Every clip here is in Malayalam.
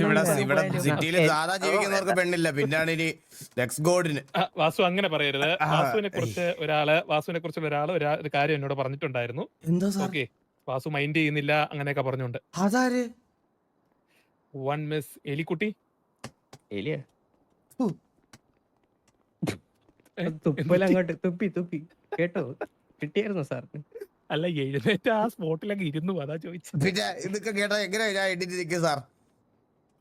ഇവിടെ ഇവിടെ സിറ്റിയിൽ സാധാ ജീവിക്കുന്നവർക്ക് പെണ്ണില്ല. പിന്നാണ് ഇനി ലെക്സ് ഗോഡിന് വാസു അങ്ങനെ പറയരുത്. വാസുവിനെ കുറിച്ച് ഒരാൾ വാസുവിനെ കുറിച്ച് ഒരാൾ ഒരു കാര്യം എന്നോട് പറഞ്ഞിട്ടുണ്ടായിരുന്നു. എന്തോ സാർ? ഓക്കെ വാസു മൈൻഡ് ചെയ്യുന്നില്ല അങ്ങനെയൊക്കെ പറഞ്ഞോണ്ട് വൺ മിസ് എലിക്കുട്ടി. എലിയ? തുപ്പലങ്ങോട്ട് തുപ്പി തുപ്പി. കേട്ടോ? കിട്ടിയായിരുന്നു സാർ? അല്ല എഴുന്നേറ്റ് ആ സ്പോട്ടിലൊക്കെ ഇരുന്നു അതാ ചോദിച്ചത്. പിന്നെ ഇതൊക്കെ കേട്ടാ എങ്ങനെയാ ഞാൻ എഡിറ്റ് സാർ?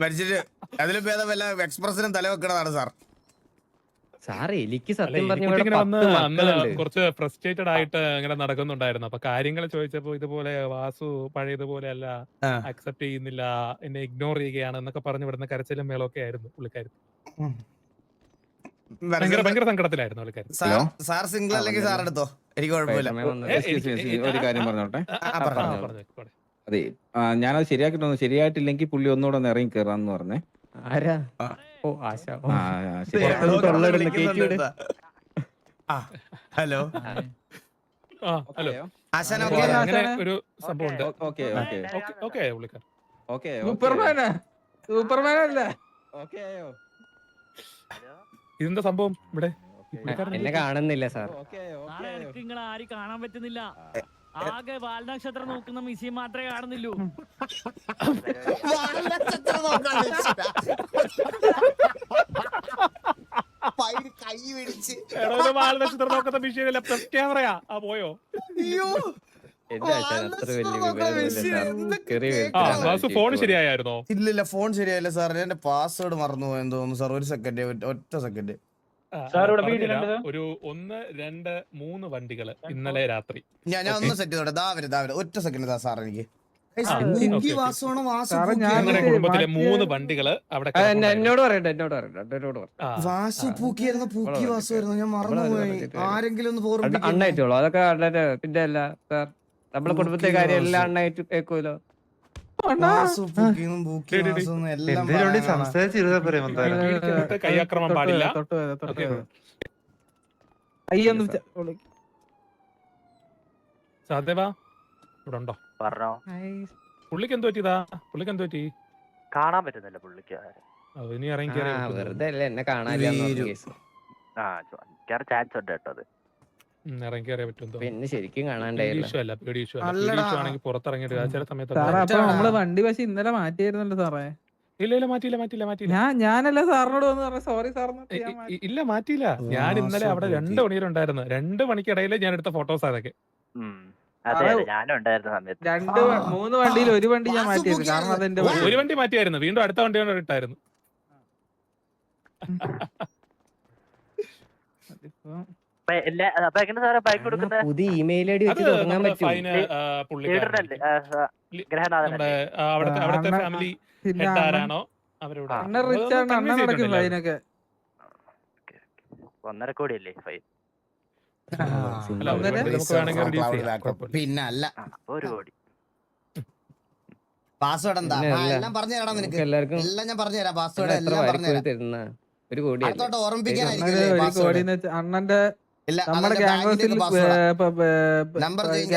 മരിച്ചിട്ട് അതിലും ഭേദം വല്ല എക്സ്പ്രസിനും തല വെക്കണതാണ് സാർ. സാർ എനിക്ക് സത്യം പറഞ്ഞ കുറച്ച് ഫ്രസ്ട്രേറ്റഡ് ആയിട്ട് ഇങ്ങനെ നടക്കുന്നുണ്ടായിരുന്നു. അപ്പൊ കാര്യങ്ങൾ ചോദിച്ചപ്പോ ഇതുപോലെ വാസു പഴയതുപോലെ അല്ല അക്സെപ്റ്റ് ചെയ്യുന്നില്ല എന്നെ ഇഗ്നോർ ചെയ്യുകയാണ് എന്നൊക്കെ പറഞ്ഞു വിടുന്ന കരച്ചിലും മേളൊക്കെ ആയിരുന്നു പുള്ളിക്കാരി ഭയങ്കര സങ്കടത്തിലായിരുന്നു പുള്ളിക്കാരി സാർ സാർ സിംഗിൾ അല്ലെങ്കിൽ സാർ എടുത്തോ? എനിക്ക് കുഴപ്പമില്ല. ഒരു കാര്യം പറഞ്ഞോട്ടെ. അതെ. ആ, ഞാനത് ശരിയാക്കിട്ടു ശരിയായിട്ടില്ലെങ്കിൽ പുള്ളി ഒന്നുകൂടെ ഒന്ന് ഇറങ്ങി കയറാന്ന് പറഞ്ഞേ. ആരാ? ഓ ആശ. ഓ. ആ ആ, ശരി. തൊള്ളയിടുന്ന. ഹലോ. ആ ഹലോ. ആശാന അങ്ങനെ ഒരു സംഭവം ഉണ്ട്. Okay okay okay. ഓക്കെ പുള്ളിക്കാർ ഓക്കെ സൂപ്പർമാനാ. അല്ല ഓക്കെ ആയോ ഇതെന്താ സംഭവം ഇവിടെ? എന്നെ കാണുന്നില്ല സാർ. ഓക്കെ നാളെ എനിക്ക് നിങ്ങൾ ആരും കാണാൻ പറ്റുന്നില്ല. ആകെ വാൽനക്ഷത്രം നോക്കുന്ന മിസ്സിയും മാത്രമേ കാണുന്നില്ലൂ കൈ പിടിച്ച്. എടോ, ഇത് വാൽനക്ഷത്രം നോക്കുന്ന വിഷയമല്ല പ്ലസ് ക്യാമറയാ ആ? പോയോ? അയ്യോ. ഫോൺ ശരിയായിരുന്നോ ഇല്ലില്ല ഫോൺ ശരിയായില്ല സാർ എന്റെ പാസ്വേഡ് മറന്നു പോയെന്ന് തോന്നുന്നു സാർ ഒരു സെക്കൻഡ് ഒറ്റ സെക്കൻഡ് സാർ, ഇവിടെ. ഒരു ഒന്ന് രണ്ട് മൂന്ന് വണ്ടികൾ ഇന്നലെ രാത്രി. ഞാൻ ഞാൻ ഒന്ന് സെറ്റ് ചെയ്തോട്ടെ. ദാ വരും ദാ വരും. ഒറ്റ സെക്കൻഡ് ദാ സാർ എനിക്ക്. വാസു? കുടുംബത്തിലെ മൂന്ന് വണ്ടികൾ അവിടെ. എന്നോട് പറയട്ടെ എന്നോട് പറയട്ടെ എന്നോട് വാസു പൂക്കിയായിരുന്നു പൂക്കി ഇവിടെ വാസു ആയിരുന്നു. ഞാൻ ഇവിടെ മറന്നുപോയി. ആരെങ്കിലും ഒന്ന് അണ്ണായിട്ടുള്ളൂ അതൊക്കെ അണ്ണന്റെ പിന്നെ അല്ല സാർ. നമ്മളെ കുടുംബത്തെ കാര്യം എല്ലാം അണ്ണായിട്ട് കേൾക്കുമല്ലോ കൈയാക്രമം പാടില്ല. തൊട്ട് പോയത്, തൊട്ട് ഓക്കേ. പോയത്. അയ്യൊന്ന് ച- വിളി. സദേവ ഇവിടെ ഉണ്ടോ? പറഞ്ഞോ. പുള്ളിക്ക് എന്ത് പറ്റിയതാ? പുള്ളിക്ക് എന്ത് പറ്റി? കാണാൻ പറ്റുന്നില്ല പുള്ളിക്ക്. ആ, ഇനി ഇറങ്ങി? വെറുതെ അല്ലേ എന്നെ ചാൻസ് ഉണ്ട് കേട്ടോ അത്. ഇറങ്ങി കയറിയ പറ്റും പിന്നെ ശരിക്കും കാണാണ്ടായില്ല ഇഷ്യൂ അല്ല പേടി ഇഷ്യൂ അല്ല. പേടി ഇഷ്യൂ ആണെങ്കിൽ പുറത്തിറങ്ങിയിട്ട് ചില സമയത്ത് സാറേ അപ്പൊ നമ്മൾ വണ്ടി പക്ഷെ ഇന്നലെ മാറ്റിയായിരുന്നല്ലോ സാറേ. ഇല്ല ഇല്ല മാറ്റിയില്ല മാറ്റിയില്ല മാറ്റിയില്ല. ഞാൻ ഞാനല്ല സാറിനോട് വന്ന് പറഞ്ഞു സോറി ഇ- ഇല്ല മാറ്റിയില്ല. ഞാൻ ഇന്നലെ അവിടെ രണ്ട് മണിയിലുണ്ടായിരുന്നു. രണ്ട് മണിക്കിടയിൽ ഞാൻ എടുത്ത ഫോട്ടോസ് അതൊക്കെ. അതെ സാറേ, ഉണ്ടായിരുന്ന സമയത്ത്. രണ്ട് മൂന്ന് വണ്ടിയിൽ ഒരു വണ്ടി ഞാൻ മാറ്റിയിരുന്നു. കാരണം അത് അതെന്റെ ഒരു വണ്ടി മാറ്റിയായിരുന്നു. വീണ്ടും അടുത്ത വണ്ടി കൊണ്ട് ഇട്ടായിരുന്നു. അതിപ്പോ അപ്പൊ എല്ലാ എങ്ങനെ സാറേ ബൈക്ക് അണ്ണാ, പുതിയ ഇമെയിൽ ഐ ഡി വെച്ച് തുടങ്ങാൻ പറ്റും അവിടുത്തെ ഫാമിലി പിന്നെ ഹെഡ് ആരാണോ ഒന്നര അല്ല, ഒരു നമുക്ക് വേണമെങ്കിൽ reduce ചെയ്യാം. പിന്നെ അല്ല ഒരു കോടി. പാസ്വേഡ് എന്താ. എല്ലാം പറഞ്ഞു തരാം നിനക്ക്. എല്ലാവർക്കും എല്ലാം ഞാൻ പറഞ്ഞു തരാം. പാസ്വേഡ് എല്ലാം പറഞ്ഞു തരാം. ഒരു കോടി ഓർമ്മിപ്പിക്കാനായിരിക്കും അണ്ണന്റെ നമ്മുടെ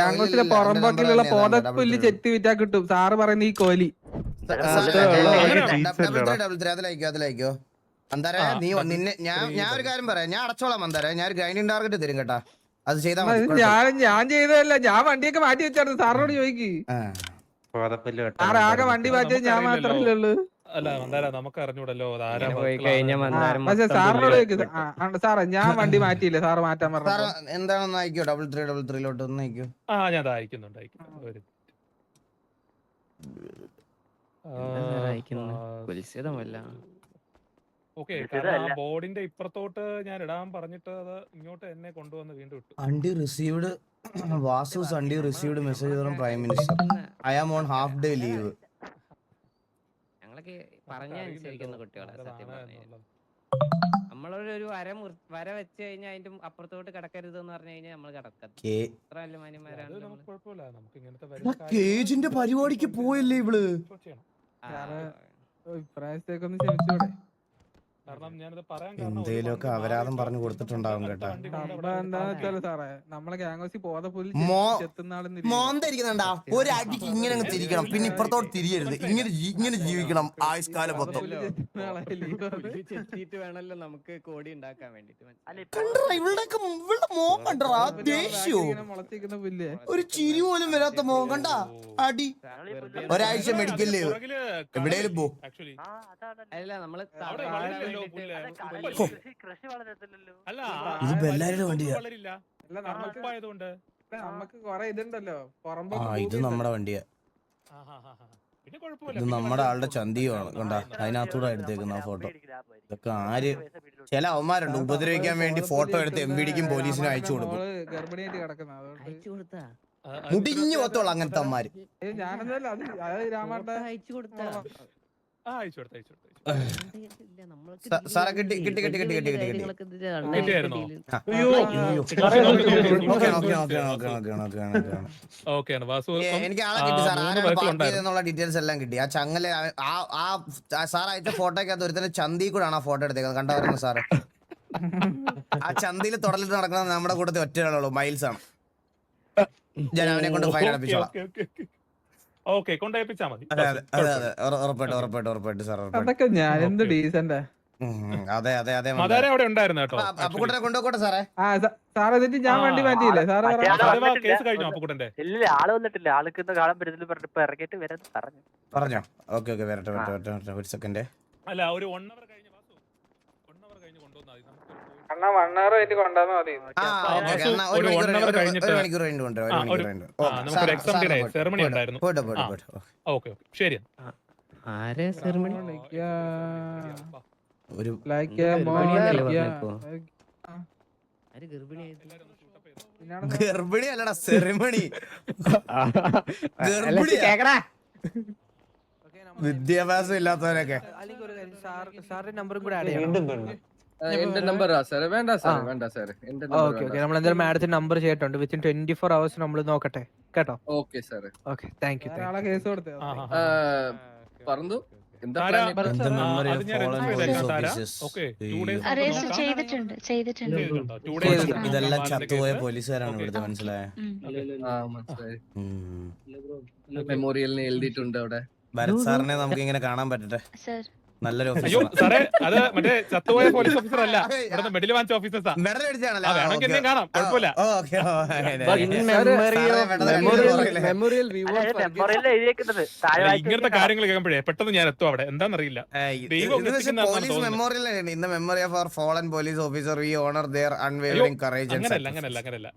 ആവില്ല, പുറമ്പോക്കിലുള്ള പോതപ്പുല്ല് ചെത്തി വിറ്റാ കിട്ടും. സാറ് പറയുന്ന ഈ കോലി. അതിലയക്കോ അതിലയക്കോ മന്ദാര നീ നിന്നെ ഞാൻ ഞാൻ ഒരു കാര്യം പറയാം. ഞാൻ അടച്ചോളാം അന്താര. ഞാൻ ഒരു ഗ്രൈൻഡിങ് ടാർഗറ്റ് തരും കേട്ടാ. അത് ചെയ്താൽ. ഞാൻ ഞാൻ ചെയ്തതല്ല. ഞാൻ വണ്ടിയൊക്കെ മാറ്റി വെച്ചായിരുന്നു. സാറിനോട് ചോദിക്ക്. സാറ് ആകെ വണ്ടി മാറ്റിയത് ഞാൻ. മാത്രമല്ലേ ഉള്ളൂ. അല്ല മന്ദാര നമുക്ക് അറിഞ്ഞൂടല്ലോ സാറിനോട് സാറേ ഞാൻ വണ്ടി മാറ്റിയില്ലേ? സാറ് മാറ്റാൻ സാർ പറഞ്ഞു എന്താണെന്ന് അയക്കോ? ഡബിൾ ത്രീ ഡബിൾ ത്രീയിലോട്ട് ഒന്ന് അയക്കോ. ആ ഞാൻ അയക്കുന്നുണ്ട് അയക്കുന്നുണ്ട്. ഓക്കെ ബോർഡിന്റെ ഇപ്പുറത്തോട്ട് ഞാൻ ഇടാൻ പറഞ്ഞിട്ട് അത് ഇങ്ങോട്ട് എന്നെ കൊണ്ടുവന്ന് വീണ്ടും ഇട്ടു. അണ്ടി received Vasu സണ്ടി received message from prime minister I am on half day leave ഞങ്ങളൊക്കെ പറഞ്ഞ അനുസരിക്കുന്ന കുട്ടികളെ സത്യം പറഞ്ഞു നമ്മളൊരു ഒരു വര മുറി- വര വെച്ച് കഴിഞ്ഞാൽ അതിന്റെ അപ്പുറത്തോട്ട് കിടക്കരുത് എന്ന് പറഞ്ഞു കഴിഞ്ഞാൽ നമ്മൾ കിടക്കത്ത് കേ അത്ര വലിയ മാന്യന്മാരാണ് അത് നമുക്ക് കുഴപ്പമില്ല. നമുക്ക് ഇങ്ങനത്തെ എടാ, കേജിന്റെ പരിപാടിക്ക് പോയല്ലേ ഇവൾ? ഇപ്രാവശ്യത്തേക്കൊന്ന് ക്ഷമിച്ചൂടെ. ഒരുപാട് അപരാധം പറഞ്ഞു കൊടുത്തിട്ടുണ്ടാവും കേട്ടോ. സാറേ നമ്മളെ ചെത്തുന്നാളെന്ന് മോന്തിരിക്കുന്നുണ്ടാ ഒരു അടിക്ക് ഇങ്ങനെ അങ്ങ് തിരിക്കണം. പിന്നെ ഇപ്പുറത്തോട്ട് തിരിയരുത്. ഇങ്ങനെ ഇങ്ങനെ ജീവിക്കണം ആയുഷ്കാലം മൊത്തം. വേണമല്ലോ നമുക്ക് കോടി ഉണ്ടാക്കാൻ ഇവളുടെയൊക്കെ ഇവളുടെ മോൻ കണ്ടറാ ദേഷ്യോ? ഒരു ചിരി പോലും വരാത്ത മോൻ കണ്ട? അടി. ഒരാഴ്ച മെഡിക്കൽ ലീവ് എവിടെയെങ്കിലും പോ. അല്ല നമ്മൾ പുല്ല്. അല്ല, നമുക്ക് കടലിൽ വലിയ- കൃഷി കൃഷി വളരത്തില്ലല്ലോ അല്ല ഇതിപ്പോ എല്ലാവരുടെയും വണ്ടിയാ. വളരില്ല അല്ല നമുക്ക് തണുപ്പായതുകൊണ്ട് നമുക്ക് കൊറേ ഇതുണ്ടല്ലോ ആ ഇത് നമ്മുടെ വണ്ടിയാ ഇത് നമ്മുടെ ആളുടെ ചന്തിയുമാണ് കണ്ടാ അതിനകത്തൂടെ എടുത്തേക്കുന്ന ആ ഫോട്ടോ ഇതൊക്കെ ആര് ചില അവന്മാരുണ്ട് ഉപദ്രവിക്കാൻ വേണ്ടി ഫോട്ടോ എടുത്ത് എം വിടിക്കും പോലീസിനും അയച്ചു കൊടുക്കും മുടിഞ്ഞു പോത്തോളൂ അങ്ങനത്തെ അമ്മമാര് അയച്ചു കൊടുത്താ അയച്ചു കൊടുത്തു, സാറേ കിട്ടി, കിട്ടി, കിട്ടി, കിട്ടി, കിട്ടി, കിട്ടി. കാര്യങ്ങളൊക്കെ ഇതിന്റെ അണ്ണൻ കിട്ടിയായിരുന്നോ? deal. അയ്യോ okay, okay okay, okay okay, okay okay, okay okay ഓക്കെയാണ് വാസു ഏ, എനിക്ക് ആളെ കിട്ടി സാർ മൂന്ന് ആരാണ് പാർക്ക് ചെയ്തെന്നുള്ള ഡീറ്റെയിൽസ് എല്ലാം കിട്ടി ആ ചങ്ങല ആ സാർ അയച്ച ഫോട്ടോക്കകത്ത് ഒരുത്തന്നെ ചന്തി കൂടാണ് ആ ഫോട്ടോ എടുത്തേക്കുന്നത് കണ്ടായിരുന്നു സാറ് ആ ചന്തിയിൽ തുടലിട്ട് നടക്കുന്ന നമ്മുടെ കൂട്ടത്തിൽ ഒറ്റ ആളുള്ളൂ മൈൽസ് ആണ് ഞാൻ അവനെ കൊണ്ട് ഫൈൻ ഓക്കേ, അടപ്പിച്ചോളാം ഓക്കേ, കൊണ്ടേപ്പിച്ചാ മതി. ഉറപ്പായിട്ടും ഉറപ്പായിട്ടും ഉറപ്പായിട്ടും സാർ അതൊക്കെ ഞാൻ എന്ത് ഡീസന്റാ? അതെ അതെ അതെ മതാര അവിടെ ഉണ്ടായിരുന്നു കേട്ടോ. അപ്പുക്കുട്ടനെ കൊണ്ടുപോട്ടെ സാറേ. ആ സ- സാർ എന്നിട്ട് ഞാൻ വണ്ടി മാറ്റിയില്ലേ? സാറേ. കേസ് കഴിഞ്ഞോ അപ്പുക്കുട്ടന്റെ? ഇല്ല ആൾ വന്നിട്ടില്ല. ആൾക്ക് ഇന്ന് കാണാൻ പറ്റുന്നില്ല പറഞ്ഞിട്ട് ഇറങ്ങിയിട്ട് വരാൻ പറഞ്ഞു. പറഞ്ഞോ? ഓക്കെ ഓക്കെ വരട്ടെ വരട്ടെ വരട്ടെ വരട്ടെ ഒരു സെക്കൻഡ് അല്ല ഒരു വൺ അവർ കഴിഞ്ഞ് വാസു വൺ അവർ കഴിഞ്ഞ് കൊണ്ടുവന്നാൽ മതി അണ്ണാ മതി. എന്നാ ഒരു ഒരു one hour കഴിഞ്ഞിട്ട് ഒരു മണിക്കൂർ കഴിഞ്ഞ് കൊണ്ടുവരാം ഒരു ആ, മണിക്കൂർ ഒരു- കഴിഞ്ഞ് ആ, ഓക്കെ, നമുക്കൊരു സാറ് exam സാറ് day, പോയിട്ട്, ceremony ഉണ്ടായിരുന്നു. ആ. ഓക്കെ. ശരി ആരെ സെറിമണി ഒരു ലൈക്ക് ഗർഭിണിയാന്നല്ലേ പറഞ്ഞപ്പോ? ആര് ഗർഭിണിയായത് ഗർഭിണി അല്ലടാ സെറിമണി ഗർഭിണിയാ? വിദ്യാഭ്യാസം ഇല്ലാത്തവരൊക്കെ. സാറിന്റെ നമ്പറും കൂടെ ആഡ് ചെയ്യണം. എന്റെ നമ്പറാ സാർ വേണ്ട സാർ വേണ്ട സാർ എന്റെ ഓക്കെ ഓക്കെ. നമ്മൾ എന്തായാലും മാഡത്തിന്റെ നമ്പർ ചെയ്തിട്ടുണ്ട്. വിത്തിൻ ട്വന്റി ഫോർ അവേഴ്സ് നമ്മൾ നോക്കട്ടെ. കേട്ടോ? Okay sir okay thank you ഒരാളെ കേസ് കൊടുത്തേ പറഞ്ഞു. ഇതെല്ലാം ചത്തുപോയ പോലീസുകാരാണ് ഇവിടുത്തെ മനസ്സിലായ? ആ മനസ്സിലായി. മെമ്മോറിയലിന് എഴുതിയിട്ടുണ്ട് അവിടെ. ഭരത് സാറിനെ നമുക്ക് ഇങ്ങനെ കാണാൻ പറ്റട്ടെ? സർ നല്ലൊരു അയ്യോ ഓഫീസർ സാറേ അത് മറ്റേ ചത്തുപോയ പോലീസ് ഓഫീസർ അല്ല. ഇവിടുത്തെ മെഡിൽ വാങ്ങിച്ച ഓഫീസേഴ്സാ മെഡൽ അടിച്ചാണല്ലോ ആ, വേണമെങ്കിൽ എന്നെയും കാണാം. കുഴപ്പമില്ല. ഇങ്ങനത്തെ കാര്യങ്ങൾ കേൾക്കുമ്പോഴേ പെട്ടെന്ന് ഞാൻ എത്തും അവിടെ. എന്താണെന്നറിയില്ല. Police memorial in the memory of our fallen police officer we honour their unwavering courage അങ്ങനല്ല അങ്ങനല്ല അങ്ങനല്ല.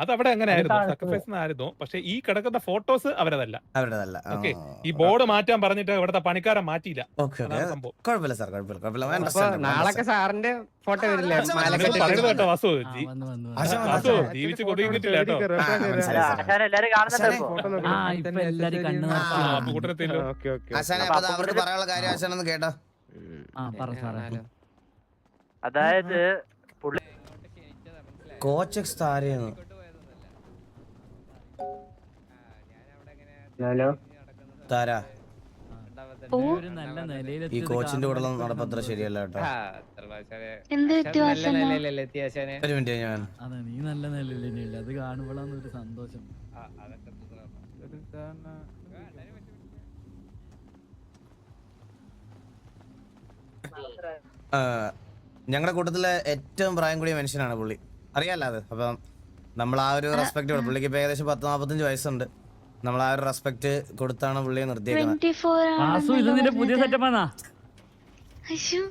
അത് അവിടെ അങ്ങനെ ആയിരുന്നു സാക്രിഫൈസ് ആയിരുന്നു പക്ഷെ ഈ കിടക്കുന്ന ഫോട്ടോസ് അവരതല്ല. അവരതല്ല. ഓക്കെ. ഈ ബോർഡ് മാറ്റാൻ പറഞ്ഞിട്ട് ഇവിടുത്തെ പണിക്കാരെ മാറ്റിയില്ല. അതാണ് സംഭവം കുഴപ്പമില്ല സാർ കുഴപ്പമില്ല കുഴപ്പമില്ല. I അപ്പൊ understand, I നാളൊക്കെ understand. സാറിന്റെ ഫോട്ടോ വരില്ലേ? ആ, മാലൊക്കെ പറയരുത് കേട്ടോ വാസു. ജി- ആശാ, വാസു. ജീവിച്ച് കൊതിങ്ങിട്ടില്ല കേട്ടോ. ആ, മനസ്സിലായി, മനസ്സിലായി. ആശാനെ ആ ഇപ്പൊ എല്ലാരും കണ്ണു ആ, ആ, അപ്പൊ കൂട്ടത്തിൽ ആശാനെ അപ്പൊ അത് അവർക്ക് പറയാനുള്ള കാര്യം ആശാനൊന്ന് കേട്ടോ. ആ പറ സാറേ അതായത് കോച്ചക്സ് താരയാണ്. ഹലോ? താര. ഓ. ഒരു നല്ല നിലയിൽ ഈ കോച്ചിന്റെ കൂടെ നടപ്പത്ര ശരിയല്ല കേട്ടോ. എന്ത് ഒരു മിനിറ്റ് ഞാൻ അതെ നീ നല്ല നിലയില്ല അത് കാണുമ്പോഴാണ് ഒരു സന്തോഷം. ഞങ്ങളുടെ കൂട്ടത്തിലെ ഏറ്റവും പ്രായം കൂടിയ മനുഷ്യനാണ് പുള്ളി. അറിയാലോ അത്? അപ്പം നമ്മൾ ആ ഒരു റെസ്പെക്ട് പുള്ളിക്ക് ഇപ്പൊ ഏകദേശം പത്ത് നാപ്പത്തഞ്ച് വയസ്സുണ്ട്. നമ്മൾ ആ ഒരു റെസ്പെക്ട് കൊടുത്താണ് പുള്ളിയെ നിർത്തിയേക്കുന്നത് ട്വന്റി ഫോർ വാസു ഇത് നിന്റെ പുതിയ സെറ്റപ്പ് ആണാ? അയ്യോ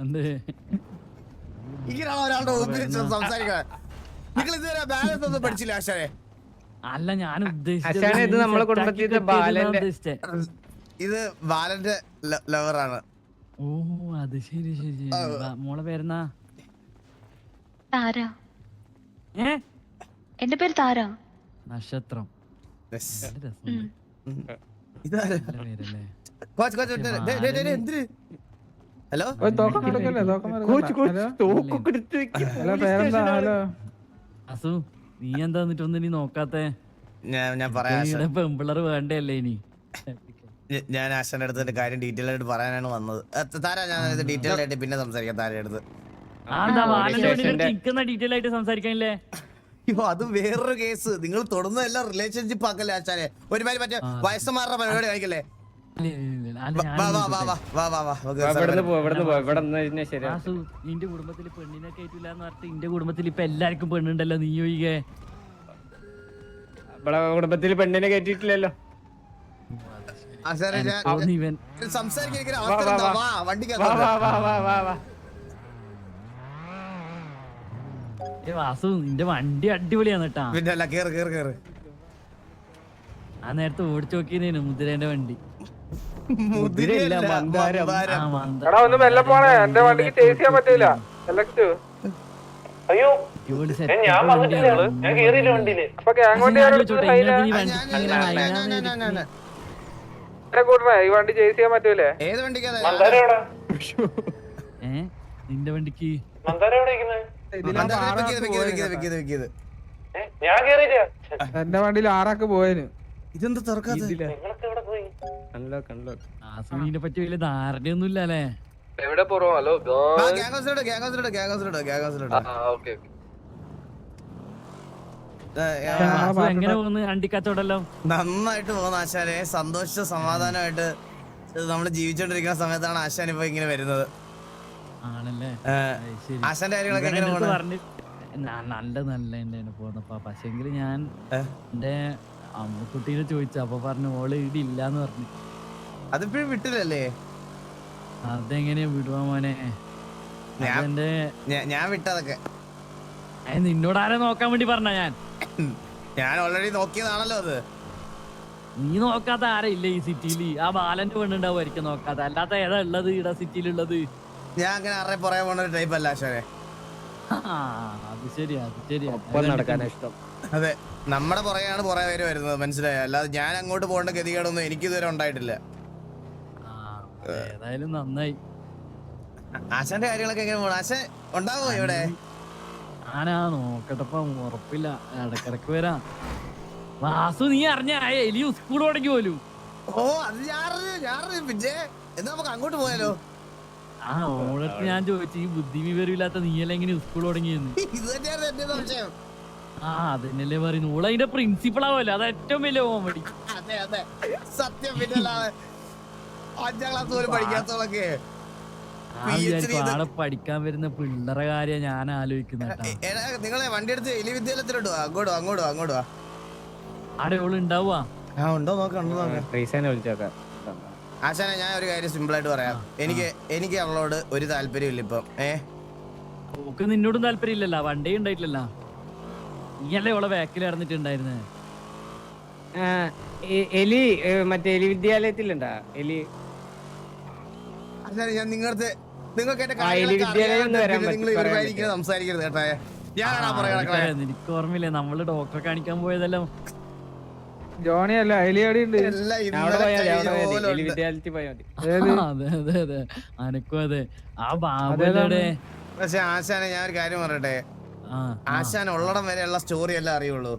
എന്ത്? ഇങ്ങനെയാണ് ഒരാളുടെ മുമ്പിൽ വെച്ച് സംസാരിക്കുന്നത് നിങ്ങൾ ഇതുവരെ ബാലൻസ് ഒന്നും പഠിച്ചില്ല ആശാനെ. അല്ല ഞാൻ അച്ഛാനെ ഇത് നമ്മളെ കുടുംബത്തിലെ ബാലന്റെ- ഉദ്ദേശിച്ചത് ഇത് ബാലന്റെ ലവറാണ് ഓ അത് ശരി ശരി ബാ- മോളെ പേരെന്നാ? താര. എന്റെ പേര് താര. നക്ഷത്രം. ഹലോ? അസു നീ എന്താ നോക്കാത്തെ? ഞാൻ ഞാൻ പറയാം വേണ്ടല്ലേ ഇനി? ഞാൻ ആശാന്റെ അടുത്ത് കാര്യം ഡീറ്റെയിൽ ആയിട്ട് പറയാനാണ് വന്നത്. താര താരാ ഞാൻ ഡീറ്റെയിൽ ആയിട്ട് പിന്നെ സംസാരിക്കാം താരയുടെ അടുത്ത്. വേണ്ടി ഡീറ്റെയിൽ ആയിട്ട് സംസാരിക്കാനില്ലേ? അയ്യോ അത് വേറൊരു കേസ്. നിങ്ങൾ തൊടുന്നതെല്ലാം റിലേഷൻഷിപ്പ് ആക്കല്ലേ ആച്ചാനെ ഒരു മാതിരി മറ്റേ വയസ്സന്മാരുടെ പരിപാടി കാണിക്കല്ലേ നിന്റെ കുടുംബത്തിൽ പെണ്ണിനെ കയറ്റില്ല എന്ന് പറഞ്ഞിട്ട് നിന്റെ കുടുംബത്തിൽ ഇപ്പൊ എല്ലാവർക്കും പെണ്ണുണ്ടല്ലോ നീ ഒഴികെ കുടുംബത്തിൽ പെണ്ണിനെ കയറ്റിട്ടില്ലല്ലോ സംസാരിക്കാൻ വാ, അവസരം വാ, എന്താ? വാ. വാ വാ വണ്ടിക്കകത്ത് വാ വാ വാ വാ വാ ഏ വാസു നിന്റെ വണ്ടി അടിപൊളിയാണ് കേട്ടാ പിന്നെ അല്ല കേറ് കേറ് കേറ്. ആ നേരത്തെ ഓടിച്ചു നോക്കിയതേനു മുതിരേന്റെ വണ്ടി. മുതിരയല്ല, മന്ദാരം. ആ മന്ദാരം. മന്ദ എടാ ഒന്ന് മെല്ലെ പോണേ. എന്റെ വണ്ടിക്ക് ചേസ് ചെയ്യാൻ പറ്റൂല. സെലക്ട് ഇവൾ set. up വണ്ടിയാണ്. അപ്പൊ ഗ്യാങ് വണ്ടി ഞാൻ ആരെടുത്ത് ചോദിച്ചോട്ടെ, ഇങ്ങനെ ഈ ആ, വണ്ടി ഞാൻ- ഇങ്ങനെ ഞാൻ- ഞാൻ- ഞാൻ- ഞാൻ- ഞാൻ- കൂട്ടണേ ഈ വണ്ടി ചേസ് ചെയ്യാൻ പറ്റൂലേ? ഏത് വണ്ടിക്കാ ഏ നിന്റെ വണ്ടിക്ക്. എന്റെ വണ്ടിയിൽ ആറാക്ക് പോയതിന് ഇതെന്താ തുറക്കാത്ത അൺലോക്ക് അൺലോക്ക് വാസുവിനെ പറ്റി വലിയ ധാരണയൊന്നും അല്ലേ? എവിടെ നന്നായിട്ട് ഹലോ എങ്ങനെ പോകുന്നു നന്നായിട്ട് പോകുന്ന ആശാനെ. സന്തോഷ സമാധാനമായിട്ട് നമ്മൾ ജീവിച്ചോണ്ടിരിക്കുന്ന സമയത്താണ് ആശാൻ ഇപ്പൊ ഇങ്ങനെ വരുന്നത് ആണല്ലേ ഏ, അത് ശരി ആശാന്റെ കാര്യങ്ങളൊക്കെ എങ്ങനെ പോണ്? നല്ല നല്ല പോന്നപ്പോ പക്ഷെങ്കിൽ ഞാൻ ഏ? എന്റെ അമ്മക്കുട്ടീനെ ചോദിച്ചു. അപ്പൊ പറഞ്ഞു ഓൾ ഇവിടെ ഇല്ലാന്ന് പറഞ്ഞു. അതിപ്പോഴും വിട്ടില്ലല്ലേ? അതെങ്ങനെയാ വിടുവാ മോനെ? ഞാൻ അതെന്റെ ഞാ- ഞാൻ വിട്ടതൊക്കെ. അത് നിന്നോട് ആരെ നോക്കാൻ വേണ്ടി പറഞ്ഞ ഞാൻ? ഞാൻ ഓൾറെഡി നോക്കിയതാണല്ലോ അത്. നീ നോക്കാത്ത ആരെ ഇല്ല ഈ സിറ്റിയിൽ ആ ബാലന്റെ പെണ്ണുണ്ടാവുമായിരിക്കും നോക്കാത്ത. അല്ലാത്ത ഏതാ ഉള്ളത്? ഇവിടെ സിറ്റിയിലുള്ളത് ഞാൻ അങ്ങനെ അറേ പുറകെ പോണ ഒരു ടൈപ്പ് അല്ല ആശാനെ ആ, അത് ശരിയാ അത് ശരിയാ. ഒപ്പം നടക്കാനാ ഇഷ്ടം. അതെ നമ്മുടെ പുറകെയാണ് പുറകെ പേര് വരുന്നത് മനസ്സിലായ? അല്ലാതെ ഞാൻ അങ്ങോട്ട് പോകേണ്ട ഗതികേടൊന്നും എനിക്ക് ഇതുവരെ ഉണ്ടായിട്ടില്ല. ആ, ഏതായാലും നന്നായി. ആശാന്റെ കാര്യങ്ങളൊക്കെ എങ്ങനെ പോകണം ആശ ഉണ്ടാവോ ഇവിടെ? ഞാനാ നോക്കട്ടപ്പ ഉറപ്പില്ല. ഇടക്കിടക്ക് വരാം. വാസു നീ അറിഞ്ഞ എലിയും സ്കൂൾ തുടങ്ങി പോലും. ഓ അത് ഞാറ് ഞാറ് പിന്നെ എന്നാ നമുക്ക് അങ്ങോട്ട് പോയാലോ? ആ ഓളത്ത് ഞാൻ ചോദിച്ചു ഈ ബുദ്ധി വിവരമില്ലാത്ത നീയല്ല എങ്ങനെ സ്കൂൾ തുടങ്ങിയെന്ന്? ഇത് തന്നെയാണ് എന്റെ സംശയം. ആ അതന്നെയല്ലേ പറയുന്നു ഓൾ അതിന്റെ പ്രിൻസിപ്പൾ ആവല്ലോ? അത് ഏറ്റവും വലിയ കോമഡി അതെ അതെ. സത്യം പിന്നെ അഞ്ചാം ക്ലാസ് പോലും പഠിക്കാത്തവളൊക്കെ ആടെ പഠിക്കാൻ വരുന്ന പിള്ളേരെ കാര്യം ഞാൻ ആലോചിക്കുന്ന നിങ്ങളെ വണ്ടി എടുത്ത് എലി വിദ്യാലയത്തിലോട്ട് അങ്ങോട്ടോ അങ്ങോട്ടോ അങ്ങോട്ട് ആടെ ഓൾ ഉണ്ടാവുക ആ ഉണ്ടോ നോക്കാം ഉണ്ടോ നോക്കാം. വിളിച്ചോക്കാം. ആശാനെ ഞാൻ ഒരു കാര്യം സിമ്പിൾ ആയിട്ട് പറയാം. എനിക്ക് എനിക്ക് അവളോട് ഒരു താല്പര്യമില്ല ഇപ്പം. ഏ? ഓക്ക് നിന്നോടും താല്പര്യമില്ലല്ലോ വണ്ടേ ഉണ്ടായിട്ടില്ലല്ലോ. നീയല്ലേ ഓളെ ബാക്കിൽ ആ, എ- എലി ഏ, മറ്റേ എലി വിദ്യാലയത്തിലുണ്ടാ? എലി. ആശാനെ ഞാൻ നിങ്ങളുടെ നിങ്ങൾക്ക് എന്റെ ആ, വിദ്യാലയം വരാൻ നിങ്ങൾ പറ്റും, പറയാൻ ഇവരുമായിരിക്കും സംസാരിക്കരുത് കേട്ടോ. ഞാനാണ് ആ, പറയാ എനിക്കറിയാം. നിനക്ക് ഓർമ്മയില്ലേ നമ്മൾ ഡോക്ടറെ കാണിക്കാൻ പോയതെല്ലാം. ജോണി അല്ല എലിയാടി ഉണ്ട്. അനക്കും അതെ. ആ ബാബുടെ പക്ഷെ ആശാനെ ഞാൻ ഒരു കാര്യം പറയട്ടെ. ആശാൻ ഉള്ളടം വരെയുള്ള സ്റ്റോറി എല്ലാം അറിയുള്ളൂ?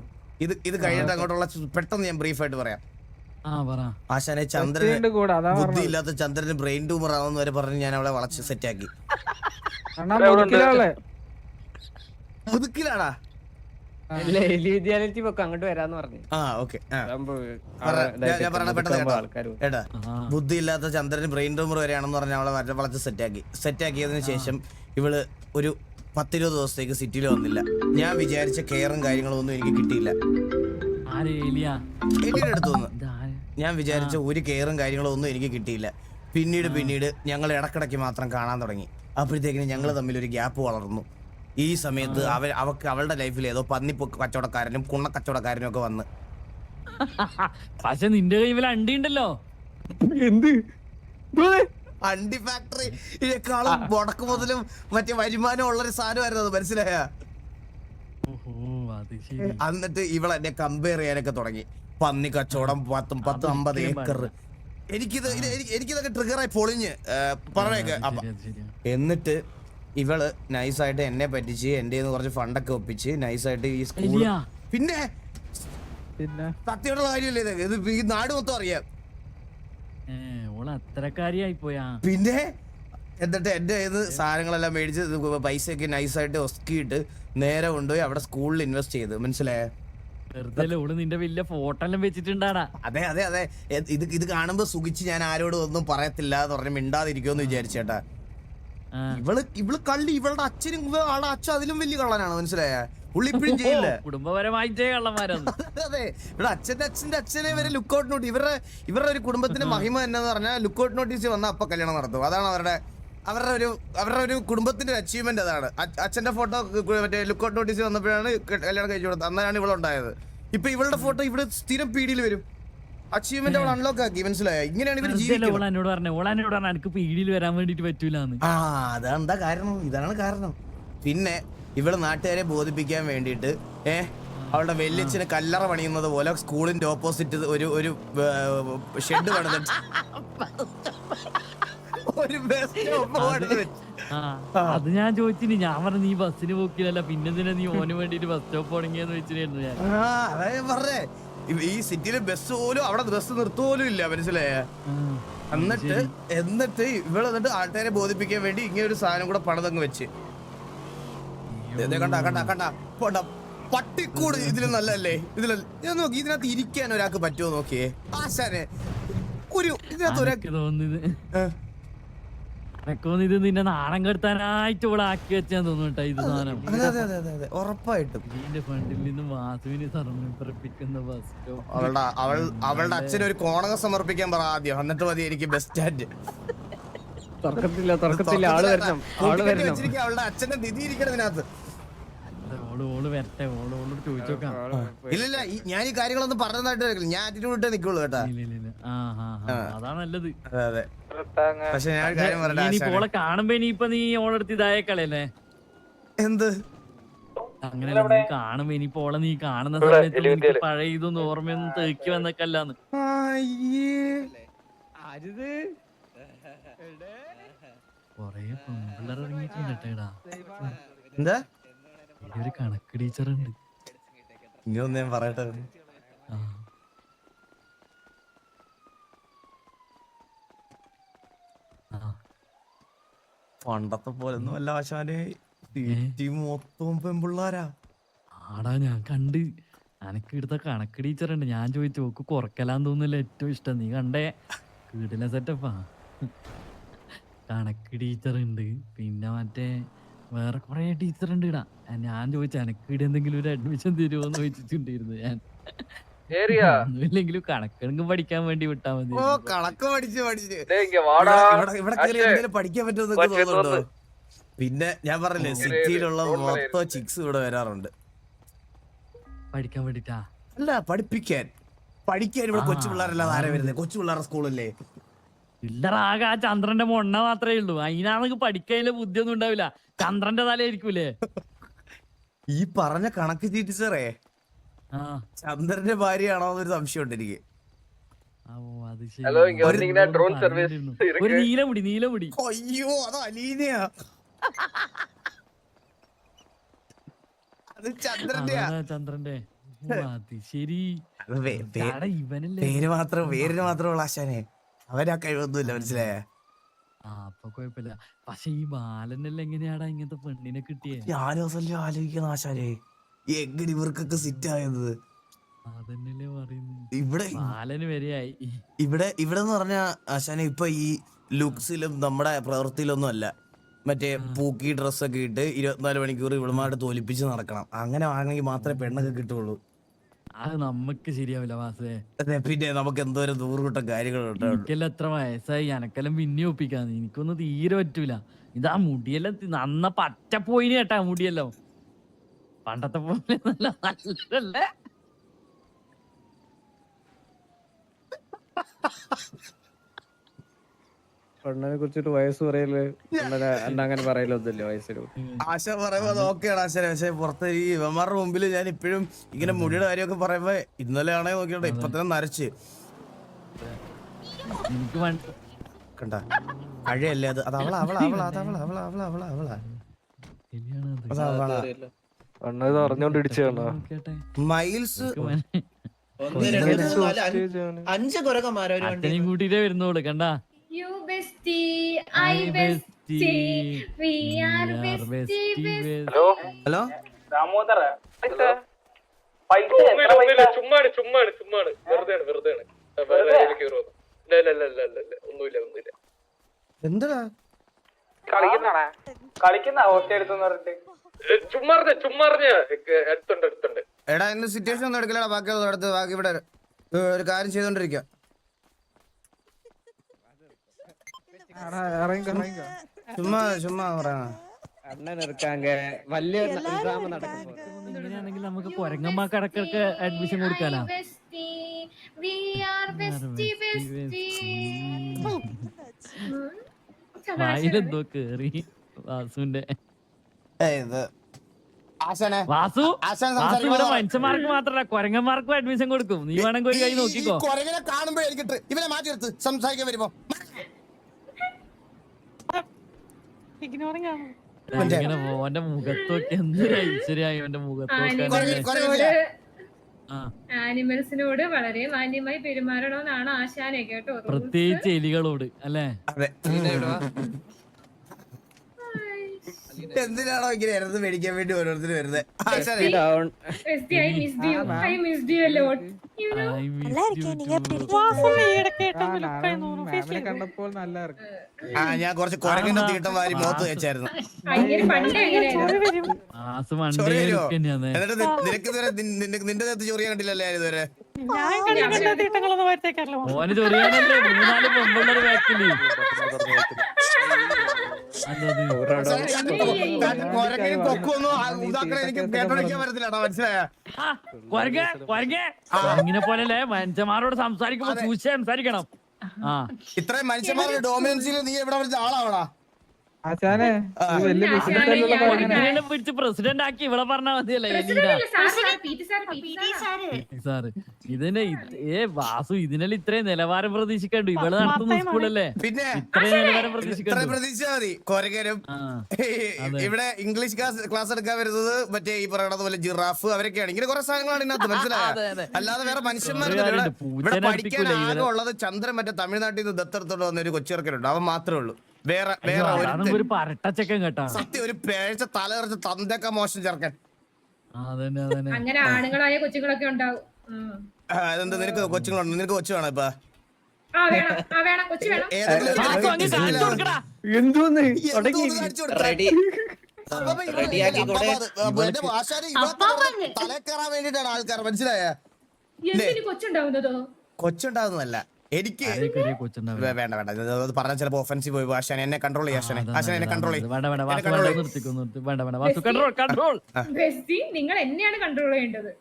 ഇത് ഇത് കഴിഞ്ഞിട്ട് അങ്ങോട്ടുള്ള പെട്ടെന്ന് ഞാൻ ബ്രീഫ് ആയിട്ട് പറയാം. ആ പറ. ആശാനെ ചന്ദ്രൻ ബുദ്ധി ഇല്ലാത്ത ചന്ദ്രന് ബ്രെയിൻ ട്യൂമർ ആവുന്ന വരെ പറഞ്ഞ് ഞാൻ അവളെ വളച്ച് സെറ്റ് ആക്കി. മുതുക്കിലാടാ. വിദ്യാലയത്തിൽ അങ്ങോട്ട് വരാന്ന് പറഞ്ഞു. ആ ഓക്കെ ഞാൻ- പെട്ടെന്ന് കേട്ടോ. ഏട്ടാ ബുദ്ധി ഇല്ലാത്ത ചന്ദ്രൻ ബ്രെയിൻ ട്യൂമർ വരെയാണെന്ന് പറഞ്ഞ അവളെ വളരെ വളച്ച് സെറ്റാക്കി. സെറ്റാക്കിയതിനു സെറ്റ് ആക്കിയതിനു ശേഷം ഇവൾ ഒരു പത്തിരുപത് ദിവസത്തേക്ക് സിറ്റിയിൽ വന്നില്ല. ഞാൻ വിചാരിച്ച കെയറും കാര്യങ്ങളും ഒന്നും എനിക്ക് കിട്ടിയില്ല. അടുത്ത് ഞാൻ വിചാരിച്ച ഒരു കെയറും കാര്യങ്ങളും ഒന്നും എനിക്ക് കിട്ടിയില്ല. പിന്നീട് പിന്നീട് ഞങ്ങൾ ഇടക്കിടയ്ക്ക് മാത്രം കാണാൻ തുടങ്ങി. അപ്പോഴത്തേക്കിന് ഞങ്ങൾ തമ്മിൽ ഒരു ഗ്യാപ്പ് വളർന്നു. ഈ സമയത്ത് അവ അവക്ക് അവളുടെ ലൈഫിൽ ഏതോ പന്നി കച്ചവടക്കാരനും കുണ്ണ കച്ചവടക്കാരനും ഒക്കെ വന്ന്. പക്ഷെ നിന്റെ കൈവിൽ അണ്ടി ഉണ്ടല്ലോ. എന്ത്? അണ്ടി ഫാക്ടറി ഇതിനേക്കാളും മുടക്ക് മുതലും മറ്റേ വരുമാനം ഉള്ളൊരു സാധനമായിരുന്നു അത് മനസ്സിലായ? എന്നിട്ട് ഇവളെന്നെ കമ്പയർ ചെയ്യാനൊക്കെ തുടങ്ങി. പന്നി കച്ചവടം പത്തും പത്തും അമ്പത് ഏക്കർ എനിക്കിത് എനിക്കിതൊക്കെ ട്രിഗറായി പൊളിഞ്ഞ്. പറഞ്ഞേക്ക്. എന്നിട്ട് ഇവൾ നൈസായിട്ട് എന്നെ പറ്റിച്ച് എന്റെ കുറച്ച് ഫണ്ടൊക്കെ ഒപ്പിച്ച് നൈസായിട്ട് ഈ സ്കൂൾ പിന്നെ? പിന്നെ? സത്യമുള്ള കാര്യമല്ലേ ഇത്. ഇത് ഈ നാട് മൊത്തം അറിയാം. അത്രക്കാരിയായി പോയാ പിന്നെ? എന്നിട്ട് എന്റെ ഇത് സാധനങ്ങളെല്ലാം മേടിച്ച് പൈസ പൈസയൊക്കെ നൈസായിട്ട് ഒസ്കിയിട്ട് നേരെ കൊണ്ടുപോയി അവിടെ സ്കൂളിൽ ഇൻവെസ്റ്റ് ചെയ്ത്. മനസ്സിലായേ? നിന്റെ വലിയ ഫോട്ടോ എല്ലാം വെച്ചിട്ടുണ്ടാടാ. അതെ അതെ അതെ. ഇത് ഇത് കാണുമ്പോ സുഖിച്ച് ഞാൻ ആരോടും ഒന്നും പറയത്തില്ല എന്ന് പറഞ്ഞ് മിണ്ടാതിരിക്കുമെന്ന് വിചാരിച്ചേട്ടാ. ഇവൾ ഇവൾ കള്ളി ഇവളുടെ അച്ഛനും ആളുടെ അച്ഛൻ അതിലും വലിയ കള്ളനാണ് മനസ്സിലായ? പുള്ളി ഇപ്പഴും ചെയ്യില്ല കുടുംബപരമായിട്ടേ കള്ളന്മാരാണ് അതെ ഇവിടെ അച്ഛന്റെ അച്ഛന്റെ അച്ഛനെ വരെ ലുക്കൗട്ട് നോട്ടീസ് ഇവരുടെ ഇവരുടെ ഒരു കുടുംബത്തിന്റെ മഹിമ എന്നാന്ന് പറഞ്ഞാൽ ലുക്കൗട്ട് നോട്ടീസ് വന്ന അപ്പൊ കല്യാണം നടത്തും. അതാണ് അവരുടെ അവരുടെ ഒരു അവരുടെ ഒരു കുടുംബത്തിന്റെ അച്ചീവ്മെന്റ് അതാണ്. അച്ഛന്റെ ഫോട്ടോ മറ്റേ ലുക്കൗട്ട് നോട്ടീസ് വന്നപ്പോഴാണ് കല്യാണം കഴിച്ചു കൊടുത്തത്. അന്നാണ് ഇവളുണ്ടായത്. ഇപ്പൊ ഇവളുടെ ഫോട്ടോ ഇവിടെ സ്ഥിരം പീഡിയിൽ വരും. അച്ചീവ്മെന്റ് അവൾ അൺലോക്ക് ആക്കി മനസ്സിലായ? ഇങ്ങനെയാണ് ഇവർ ജീവിക്കുന്നത്. എന്നോട് പറഞ്ഞ? ഓള എന്നോട് പറഞ്ഞ എനിക്ക് പീടിയിൽ വരാൻ വേണ്ടിട്ട് പറ്റൂല ആ അതെന്താ കാരണം? ഇതാണ് കാരണം. പിന്നെ ഇവൾ നാട്ടുകാരെ ബോധിപ്പിക്കാൻ വേണ്ടിയിട്ട് ഏ അവളുടെ വെല്ലിച്ചിന് കല്ലറ പണിയുന്നത് പോലെ സ്കൂളിന്റെ ഓപ്പോസിറ്റ് ഒരു ഒരു ഷെഡ് പണിതിട്ട് ഒരു അത് ഞാൻ ചോദിച്ചിന്. ഞാൻ പറഞ്ഞു നീ ബസ്സിന് പോക്കില്ലല്ല. പിന്നെ നീ ഓന് വേണ്ടിട്ട് ബസ് സ്റ്റോപ്പ് തുടങ്ങിയെന്ന് വെച്ചിട്ടായിരുന്നു ഞാൻ. ആ അതാ ഞാൻ പറഞ്ഞേ. ഈ സിറ്റിയിലെ ബസ് പോലും അവിടെ ബസ് നിർത്തുപോലും ഇല്ല മനസ്സിലായ? എന്നിട്ട് എന്നിട്ട് ഇവിടെ എന്നിട്ട് ആൾക്കാരെ ബോധിപ്പിക്കാൻ വേണ്ടി ഇങ്ങനെ ഒരു സാധനം കൂടെ പണിതങ്ങ് വെച്ച്. കണ്ട കണ്ട കണ്ട. പോണ്ട. പട്ടിക്കൂട് ഇതിൽ നല്ലല്ലേ ഇതിൽ ഞാൻ നോക്കി ഇതിനകത്ത് ഇരിക്കാൻ ഒരാൾക്ക് പറ്റുമോ നോക്കിയേ. ആശാനെ ഒരു ഇതിനകത്ത് ഒരാൾക്ക് തോന്നുന്നത്. ഏ, ഇത് നിന്നെ നാണം കെടുത്താനായിട്ട് ഇവിടെ ആക്കി വെച്ചാൻ തോന്നുട്ടാ ഇത് സാധനം. അതെ അതെ അതെ അതെ. അതെ ഉറപ്പായിട്ടും. ഇതിന്റെ ഫണ്ടിൽ നിന്ന് വാസുവിന് സമർപ്പിക്കുന്ന ബസ് സ്റ്റോപ്പ് അവളുടെ അവൾ അവളുടെ അച്ഛന് ഒരു കോണകം സമർപ്പിക്കാൻ പറ ആദ്യം. എന്നിട്ട് മതി എനിക്ക് ബസ് സ്റ്റാൻഡ് തുറക്കത്തില്ല തുറക്കത്തില്ല ആൾ വരണം ആൾ വരണം. അവളുടെ അച്ഛന്റെ നിധി ഇരിക്കണതിനകത്ത് ഓൾ ഓൾ വരട്ടെ ഓൾ ഓളോട് ചോദിച്ചോക്കാം ഇല്ലില്ല ഈ- ഞാൻ ഈ കാര്യങ്ങളൊന്നും പറഞ്ഞതായിട്ട് വരില്ല ഞാൻ ആറ്റിറ്റ്യൂഡ് ഇട്ടേ നിക്കുള്ളൂ കേട്ടാ. ഇല്ല, ഇല്ല, ഇല്ല. ആ, ആ, ആ. അതാ നല്ലത്. അതെ അതെ. പക്ഷെ ഞാൻ ഒരു കാര്യം നീ പറയട്ടെ ഇനി ആശാനെ. ഓളെ കാണുമ്പോ ഇനിയിപ്പൊ നീ ഓളെടുത്ത് ഇതായേക്കളല്ലേ എന്ത്? അങ്ങനെ നീ കാണുമ്പോ ഇനിയിപ്പോ ഓളെ നീ കാണുന്ന സമയത്ത് നിനക്ക് പഴയ ഇതൊന്നും ഓർമ്മയൊന്നും തേക്കി വന്നേക്കല്ലാന്ന്. ആരിത് കൊറേ പെമ്പിള്ളേർ ഇറങ്ങിയിട്ടുണ്ട് കേട്ടാ. എന്താ? ഒരു കണക്ക് ടീച്ചർ ഉണ്ട് ഇനി ഒന്ന് ഞാൻ പറയട്ടെ. ആ, പണ്ടത്തെ പോലെ പോലൊന്നും അല്ല ആശാനെ. മൊത്തം പെമ്പിള്ളാരാ? ആടാ ഞാൻ കണ്ട്. അനക്ക് ഇവിടുത്തെ കണക്ക് ടീച്ചർ ഉണ്ട്. ഞാൻ ചോദിച്ചു ഓക്ക് കുറക്കലാന്ന് തോന്നുന്നില്ല ഏറ്റവും ഇഷ്ടം. നീ കണ്ടേ? വീട്ടിലെ സെറ്റപ്പാ കണക്ക് ടീച്ചർ ഉണ്ട്. പിന്നെ മറ്റേ വേറെ കുറെ ടീച്ചർ ഉണ്ട് ഇടാ. ഞാൻ ചോദിച്ചു എനക്ക് ഇവിടെ എന്തെങ്കിലും ഒരു അഡ്മിഷൻ തരുമോന്ന് ചോദിച്ചിട്ടുണ്ടായിരുന്നു ഞാൻ. ഒന്നുമില്ലെങ്കിലും കണക്കെങ്കിലും പഠിക്കാൻ വേണ്ടി വിട്ടാ മതി. ഓ കണക്ക് പഠിച്ച് പഠിച്ച്. ഇവിടെ ഇവിടെ കയറി എന്തെങ്കിലും പഠിക്കാൻ പറ്റുമെന്നൊക്കെ തോന്നുന്നുണ്ടോ? പിന്നെ ഞാൻ പറഞ്ഞില്ലേ സിറ്റിയിലുള്ള മൊത്തം ചിക്സ് ഇവിടെ വരാറുണ്ട്. പഠിക്കാൻ വേണ്ടിട്ടാ? അല്ല പഠിപ്പിക്കാൻ. പഠിക്കാൻ ഇവിടെ കൊച്ചു പിള്ളേരല്ലാതെ ആരെ. വരുന്നത് കൊച്ചു പിള്ളേരുടെ സ്കൂളല്ലേ? ഇല്ലറാകെ ആ ചന്ദ്രന്റെ മൊണ്ണ മാത്രമേ ഉള്ളൂ. അതിനാണെങ്കിൽ പഠിക്കാനുള്ള ബുദ്ധിയൊന്നും ഉണ്ടാവില്ല. ചന്ദ്രന്റെ തലയായിരിക്കൂലേ? ഈ പറഞ്ഞ കണക്ക് ചീറ്റ് ആ ചന്ദ്രന്റെ ഭാര്യയാണോ എന്നൊരു സംശയമുണ്ട് എനിക്ക്. ഹലോ, service പറഞ്ഞിരുന്നു. ഒരു നീലമുടി നീലമുടി അയ്യോ അത് അലീനയാ. അത് ചന്ദ്രന്റെയാ. അതാ ചന്ദ്രന്റെ. ശരി. പേര് മാത്രം പേരിന് മാത്രമുള്ള ആശാനെ. അവരാ കഴിവൊന്നുമില്ല മനസ്സിലായ? ആ അപ്പൊ കൊഴപ്പില്ല പക്ഷെ ഈ ബാലനെല്ലാം എങ്ങനെയാടാ ഇങ്ങനത്തെ പെണ്ണിനെ കിട്ടിയേ? ദിവസം ആലോചിക്കുന്ന ആശാനെ. എങ്ങനെ ഇവർക്കൊക്കെ സിറ്റ് ആയത്? ഇവിടെ ഇവിടെ ഇവിടെ എന്ന് പറഞ്ഞ ആശാന ഇപ്പൊ ഈ ലുക്സിലും നമ്മുടെ പ്രവൃത്തിയിലൊന്നും അല്ല. മറ്റേ പൂക്കി ഡ്രസ്സൊക്കെ ഇട്ട് ഇരുപത്തിനാല് മണിക്കൂർ ഇവിടുമായിട്ട് തോലിപ്പിച്ച് നടക്കണം. അങ്ങനെ ആണെങ്കിൽ മാത്രമേ പെണ്ണൊക്കെ കിട്ടുള്ളൂ. അത് നമുക്ക് ശരിയാവില്ല അതെ പിന്നെ നമുക്ക് എന്തോരം നൂറുകൂട്ടം കാര്യങ്ങളുണ്ട് എനിക്കെല്ലാം എത്ര വയസ്സായി. എനക്കെല്ലാം പിന്നെ ഒപ്പിക്കാന്ന്. എനിക്കൊന്നും തീരെ പറ്റൂല. ഇതാ മുടിയെല്ലാം നന്ന പറ്റ പോയിന് കേട്ടാ മുടിയെല്ലാം. പണ്ടത്തെ പോലെ നല്ല നല്ലല്ലേ പെണ്ണിനെ കുറിച്ചിട്ട് വയസ്സ് പറയൽ അങ്ങനെ പറയലൊന്നുമില്ല വയസ്സിന് ആശ പറയുമ്പോ നോക്കിയാണ് ഓക്കെയാണ് ആശാനെ പക്ഷെ പുറത്ത് ഈ ഇവന്മാരുടെ മുമ്പിൽ ഞാൻ ഇപ്പോഴും ഇങ്ങനെ മുടിയുടെ കാര്യമൊക്കെ പറയുമ്പോ ഇന്നലെ ആണേ നോക്കിയോട്ടെ ഇപ്പൊ തന്നെ നരച്ച്. കണ്ട അഴയല്ലേ അത്? അത് അവളാ അവളാ അവളാ അവളാ അവളാ അവളാ അവളാ. അവളാ. ഇത് അറിഞ്ഞോണ്ട് ഇടിച്ചാണോ മൈൽസ് എനിക്ക് മന- ഒന്ന് രണ്ട് മൂന്ന് നാല് അഞ്ച്. അഞ്ച് കുരങ്ങന്മാരോ ഒരു വണ്ടി അച്ഛനെയും കൂട്ടിട്ടേ വരുന്നോൾ കണ്ടാ? You bestie I bestie, we are bestie, bestie. Hello? ചുമ്മാണ് ചുമ്മാണ് ചുമ്മാണ് വെറുതെ വെറുതെ വെറുതെ? കയറുന്നു ഇല്ല ഇല്ല ഇല്ല ഇല്ല ഇല്ല ഒന്നുമില്ല ഒന്നുമില്ല. എന്താ ചുമ്മാറിഞ്ഞ ചുമ്മാറിഞ്ഞ അടുത്തുണ്ട് അടുത്തുണ്ട്. എടാ ഇന്ന് സിറ്റുവേഷൻ ഒന്നും എടുക്കില്ലടാ ബാക്കി എടുത്ത് ബാക്കി ഇവിടെ ഒരു കാര്യം ചെയ്തോണ്ടിരിക്ക. ചുമ്മാ ചുമ്മാ പറയാ അണ്ണൻ ഇറക്കാങ്ക വലിയ ഡ്രാമ നടക്കുന്നു ഇങ്ങനെയാണെങ്കിൽ നമുക്ക് അഡ്മിഷൻ bestie. വായിലെന്തോ കേറി. വാസുവിന്റെ ഇത് ആശാനെ വാസു ആശാൻ വാസു ഇവിടെ സംസാരിക്കുമ്പോ മനുഷ്യന്മാർക്ക് മാത്രല്ല കൊരങ്ങന്മാർക്കും അഡ്മിഷൻ കൊടുക്കും. നീ വേണമെങ്കിൽ ഒരു കൈ നോക്കിക്കോ. കൊരങ്ങനെ കാണുമ്പോ എനിക്കിട്ട് ഇവനെ മാറ്റി എടുത്ത് സംസാരിക്കാൻ വരുമ്പോ. മറ്റേ- ഇങ്ങനെ ഓന്റെ മുഖത്തൊക്കെ എന്തൊരു ഐശ്വര്യായി അവന്റെ മുഖത്തൊക്കെ കൊരങ്ങ- കൊരങ്ങനില്ല. ആനിമൽസിനോട് വളരെ മാന്യമായി പെരുമാറണമെന്നാണ് ആശാനെ കേട്ടോ. പ്രത്യേകിച്ച് എലികളോട് അല്ലേ? അതെ. എന്തിനാണോ ഇങ്ങനെ ഇറന്ന് മേടിക്കാൻ വേണ്ടി ഓരോരുത്തർ വരുന്നത് ആശാനെ I missed you. I missed you a lot. You know? I missed you too. മാമിനെ കണ്ടപ്പോൾ നല്ല ആ ഞാൻ കുറച്ച് കൊരങ്ങനെ തീട്ടം വാരി മുഖത്ത് വെച്ചായിരുന്നു. എന്നിട്ട് നി- നിനക്ക് ഇതുവരെ നിൻ- നിന്റെ നിന്റെ നേരത്ത് ചൊറിയാൻ കണ്ടില്ലല്ലേ ഇതുവരെ? ഞാൻ തീട്ടങ്ങളൊന്നും ഇങ്ങനെ പോലല്ലേ മനുഷ്യന്മാരോട് സംസാരിക്കുമ്പോ സൂക്ഷിച്ച് സംസാരിക്കണം. ആ ഇത്രയും മനുഷ്യന്മാരുടെ ഡോമിനൻസിൽ നീ എവിടെ വെച്ച ആളാവടാ ആശാനെ വലിയ പിടിച്ച് പ്രസിഡന്റ് ആക്കി ഇവിടെ പറഞ്ഞാ മതിയല്ലേ. സാറ് ഇതിനെ ഏ വാസു ഇതിനെ ഇത്രയും നിലവാരം പ്രതീക്ഷിക്കണ്ടു. ഇവിടെ നടത്തുന്ന സ്കൂളല്ലേ? പിന്നെ ഇത്രയും നിലവാരം ഇത്ര പ്രതീക്ഷിക്കണ്ടു. പ്രതീക്ഷ മതി. കൊരങ്ങനും ആ അതെ. ഇവിടെ ഇംഗ്ലീഷ് ക്ലാസ് ക്ലാസ് എടുക്കാൻ വരുന്നത് മറ്റേ ഈ പറയണത് പോലെ ജിറാഫ് അവരൊക്കെയാണ്. ഇങ്ങനെ കുറെ സാധനങ്ങളാണ് ഇതിനകത്ത് മനസ്സിലായ? അതെ, അതെ. അല്ലാതെ വേറെ മനുഷ്യന്മാർ ഇവിടെ പഠിക്കാൻ ആകെ ഉള്ളത് ചന്ദ്രൻ മറ്റേ തമിഴ്നാട്ടിൽ നിന്ന് ദത്തെടുത്തോണ്ട് വന്ന ഒരു കൊച്ചിറക്കലുണ്ട് അവൻ മാത്രമേ ഉള്ളൂ. വേറെ വേറെ ഒരു പരട്ടച്ചക്കൻ കേട്ടാ. സത്യം ഒരു പേഴ്ച തലകറച്ച് തന്തക്ക മോശം അങ്ങനെ ആണുങ്ങളായ കൊച്ചുങ്ങളൊക്കെ ഉണ്ടാവും. അതെന്താ നിനക്ക് കൊച്ചുങ്ങളുണ്ട്? നിനക്ക് കൊച്ചു വേണം ഇപ്പൊ? ആ വേണം. ആ വേണം. കൊച്ചു വേണം. ഏതെങ്കിലും ഒരു വാസു അങ്ങ് കാണിച്ചു കൊടുക്കടാ എന്തോന്ന് എന്തോന്ന് കാണിച്ചു കൊടുക്കാൻ? റെഡി. അപ്പൊ ഇവൻ റെഡിയാക്കി അപ്പൊ കൂടെ. അത് എന്റെ ആശാരി ഇവൻ തലേ കയറാൻ വേണ്ടിട്ടാണ് ആൾക്കാർ മനസ്സിലായ? എന്തിന് കൊച്ചുണ്ടാവുന്നതോ? കൊച്ചുണ്ടാകുന്നതല്ല എനിക്ക് വേണ്ട വേണ്ട. അത് പറഞ്ഞാൽ ചിലപ്പോ ഒഫൻസീവ് പോയി. ആശാനെ എന്നെ കൺട്രോൾ ചെയ്യാൻ ആശാനെ ആശാനെ എന്നെ കൺട്രോൾ ചെയ്യും. ചെയ്യ്. നിങ്ങൾ എന്നെയാണ് കൺട്രോൾ ചെയ്യേണ്ടത്.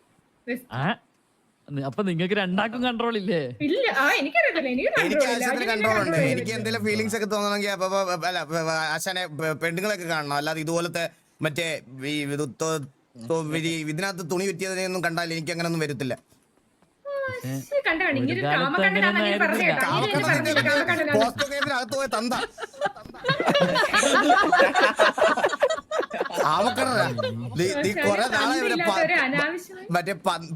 അപ്പൊ നിങ്ങൾക്ക് രണ്ടാക്കും കൺട്രോൾ ഇല്ലേ? ഇല്ല. എനിക്ക് കൺട്രോൾ ഉണ്ട്. എനിക്ക് എന്തെങ്കിലും ഫീലിങ്സ് ഒക്കെ തോന്നണമെങ്കിൽ അല്ല ആശാനെ പെണ്ണുങ്ങളൊക്കെ കാണണം. അല്ലാതെ ഇതുപോലത്തെ മറ്റേ ഇതിനകത്ത് തുണി വിറ്റിയതിനെയൊന്നും കണ്ടാൽ എനിക്ക് അങ്ങനെ ഒന്നും വരത്തില്ല. പോയ തന്ത. ആവക്കട നീ നീ കൊറേ നാളെ ഇവിടെ പ- തന്തയില്ലാത്ത മറ്റേ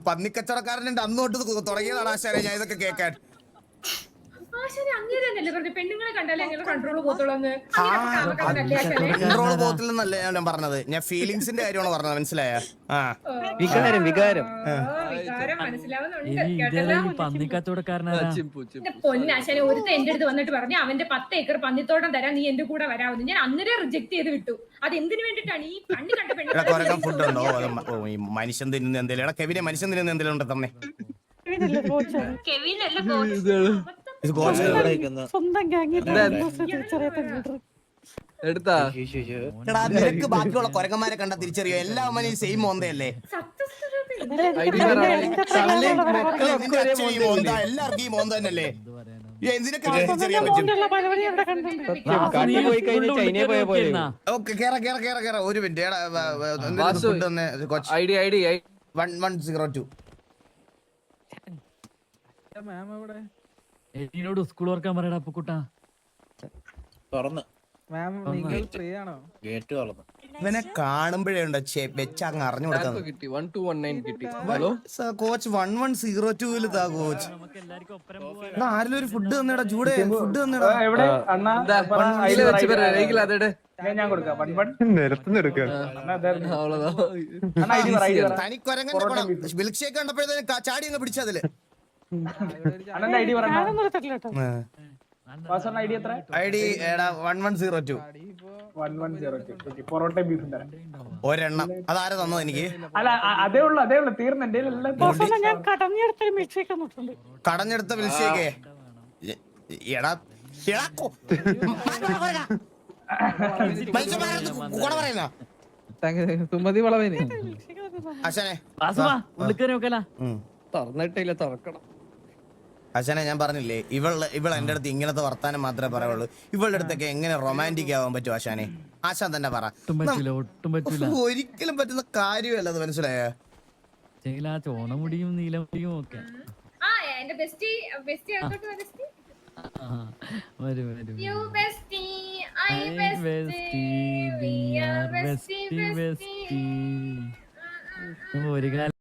പന്നിക്കച്ചവടക്കാരനുണ്ട് അന്ന് തൊട്ട് തുടങ്ങിയതാണ് ആശാനെ. ഞാൻ ഇതൊക്കെ കേൾക്കാൻ. ആശാനെ അങ്ങനെ തന്നെയല്ലേ പറഞ്ഞു പെണ്ണുങ്ങളെ കണ്ടാലേ അങ്ങനെ കൺട്രോൾ പോകത്തുള്ളൂ എന്ന് കൺട്രോൾ പോകത്തില്ലെന്നല്ല ഞാൻ പറഞ്ഞത്. ഞാൻ ഫീലിങ്സിന്റെ കാര്യമാണ് പറഞ്ഞത് മനസ്സിലായ? ആ. വികാരം വികാരം. പൊന്നാശാനെ ഒരുത്ത എന്റെ അടുത്ത് വന്നിട്ട് പറഞ്ഞു അവന്റെ പത്ത് ഏക്കർ പന്നിത്തോട്ടം തരാൻ നീ എന്റെ കൂടെ വരാമെന്ന്. ഞാൻ അന്നേരം റിജക്ട് ചെയ്ത് വിട്ടു. അത് എന്തിനു വേണ്ടിട്ടാണ് ഈ കണ്ണി കണ്ട എടാ കൊരങ്ങൻ ഫുഡ് ഉണ്ടോ? ഓ, ഈ മനുഷ്യൻ തിന്നുന്ന എന്തെങ്കിലും കെവിനെ മനുഷ്യൻ തിന്നുന്ന എന്തെങ്കിലും ഉണ്ട് തന്നെ കെവിനല്ല ഇത് ഗോഡ്സ് എടുത്താ? എടാ നിനക്ക് ബാക്കിയുള്ള കൊരങ്ങന്മാരെ കണ്ട തിരിച്ചറിയോ? എല്ലാ അമ്മനും സെയിം മോന്തയല്ലേ? എല്ലാവർക്കും ഈ മോന്ത തന്നെയല്ലേ? എന്തിനൊക്കെ തിരിച്ചറിയാൻ പറ്റും? കേറ കേറ കേറ കേറ. ഒരു മിനിറ്റ്. എടാ one one zero two. Ma'am എവിടെ? എലീനോട് സ്കൂൾ ഓർക്കാൻ പറയടാ അപ്പൊ തുറന്ന്. മാം നിങ്ങൾ ഫ്രീ ആണോ? ഗേറ്റ് തുറന്നു. ഇവനെ കാണുമ്പോഴേ ഉണ്ടോ? ചെ വെച്ച് അങ്ങ് അറിഞ്ഞു കൊടുക്കുന്നത് കിട്ടി. വൺ ടു വൺ നയൻ കിട്ടി. കോച്ച് വൺ വൺ സീറോ ടൂവിൽ താ കോച്ച്. നമുക്ക് എല്ലാവർക്കും ഒപ്പരം ആരെങ്കിലും ഒരു ഫുഡ് തന്നെടാ ചൂടെ ഫുഡ് തന്നെടാ. എവിടെ? അണ്ണാ ഞാൻ കൊടുക്കാം. വൺ വൺ നിരത്തുനിന്ന് എടുക്കുക അണ്ണാ ഐഡി പറ ഐഡി പറ തനിക്കൊരങ്ങന്റെ ഗുണം മിൽക്ക് ഷേക്ക് ചാടി അങ്ങ് പിടിച്ചതിൽ ഒരെണ്ണം. അതാരാ തന്നത് എനിക്ക്? അല്ല അതേ ഉള്ളു അതേ ഉള്ളു. കടഞ്ഞെടുത്ത എടാ എടാ കുട പറയുന്ന സുമതി വളവേന്. ഉം. തുറന്നിട്ടില്ല തുറക്കണം. അച്ഛനെ ഞാൻ പറഞ്ഞില്ലേ ഇവൾ ഇവൾ എന്റെ അടുത്ത് ഇങ്ങനത്തെ വർത്താനം മാത്രമേ പറയുള്ളൂ. ഇവളുടെ അടുത്തൊക്കെ എങ്ങനെ റൊമാന്റിക് ആവാൻ പറ്റും ആശാനെ ആശാൻ തന്നെ പറ. ഒരിക്കലും പറ്റുന്ന കാര്യമല്ല അത് മനസ്സിലായോ? ചോണമുടിയും നീലമുടിയും ഒക്കെ. ആ എന്റെ ബെസ്റ്റി ബെസ്റ്റി ആയിക്കോട്ടെ ബെസ്റ്റി ആ, വരും വരും you bestie I bestie we we bestie bestie ഒരു കാലം